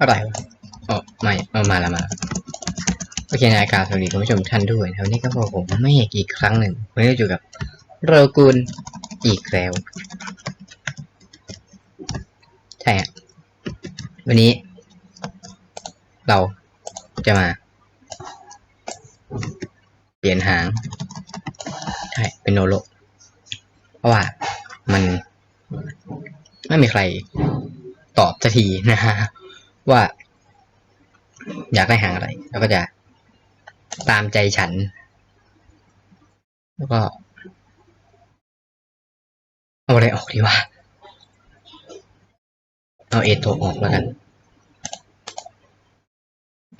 อะไรวะอ๋อไม่เอามาล้วมาโอเคนายกาบสวัสดีคุณผู้ชมท่านด้วยแล้ววันนี้ก็พบผมไม่เอกอีกครั้งหนึ่งวันนี้อยู่กับโรกุลอีกแล้ว ใช่ฮะวันนี้ เราจะมา เปลี่ยนหาง ใช่ เป็นโนโล เพราะว่ามัน ไม่มีใครตอบสักทีนะฮะว่า อยากได้หางอะไร แล้วก็จะตามใจฉัน แล้วก็ เอาอะไรออกดีวะเอาเอโทออกแล้วกัน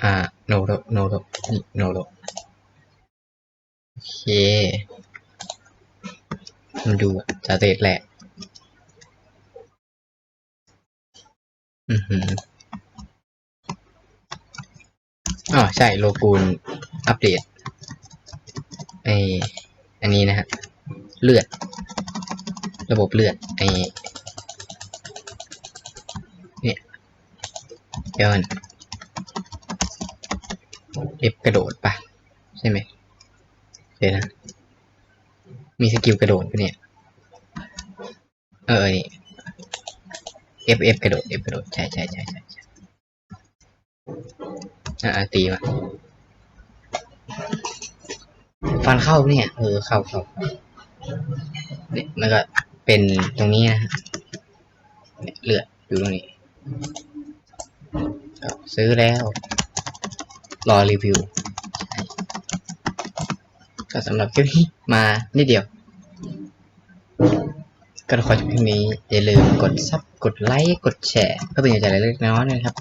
อ่า โนโรโนโรนี่โนโรโอเคมันดูจะเตะแหละ อือหืออ๋อใช่โลกูลอัปเดตไออันนี้นะฮะเลือด ระบบเลือดไอเนี่ยยวมันเอฟกระโดดปะใช่ไหมเดี๋ยวนะ มีสกิลกระโดดปะเนี่ย เออนี่ F F กระโดด F กระโดด ใช่ใช่ใช่ใช่ใช่อะตีมาฟันเข้าเนี่ยเออเข้าเข้าเนี่ยมันก็เป็นตรงนี้นะฮะเนี่ยเลือดอยู่ตรงนี้ซื้อแล้ว รอรีวิวก็สำหรับคลิปนี้มานิดเดียว ก็ขอจบคลิปนี้อย่าลืมกดซับกดไลค์กดแชร์เพื่อเป็นกำลังใจเล็กน้อยนะครับ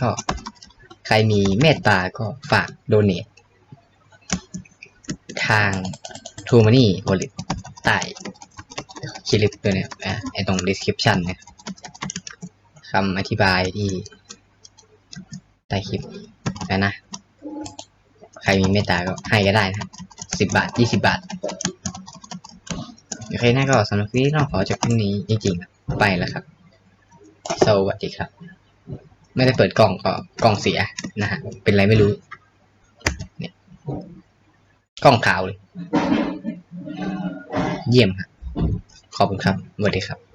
ก็ใครมีเมตตาก็ฝากโดเนททาง t ูมานี่ w a l l e t ใต้คลิปตัวเนี้ยอะไอตรง description เนี่ยคำอธิบายที่ใต้คลิปนะนะ ใครมีเมตตาก็ให้ก็ได้นะสิบบาทยี่สิบบาท โอเคน่าก็สำหรับนี้ต้องขอจบคลิปนี้จริงๆ ไปแล้วครับ สวัสดีครับ ไม่ได้เปิดกล่องก็กล่องเสียนะฮะ เป็นไรไม่รู้ เนี่ย กล้องขาวเลย เยี่ยมครับขอบคุณครับสวัสดีครับ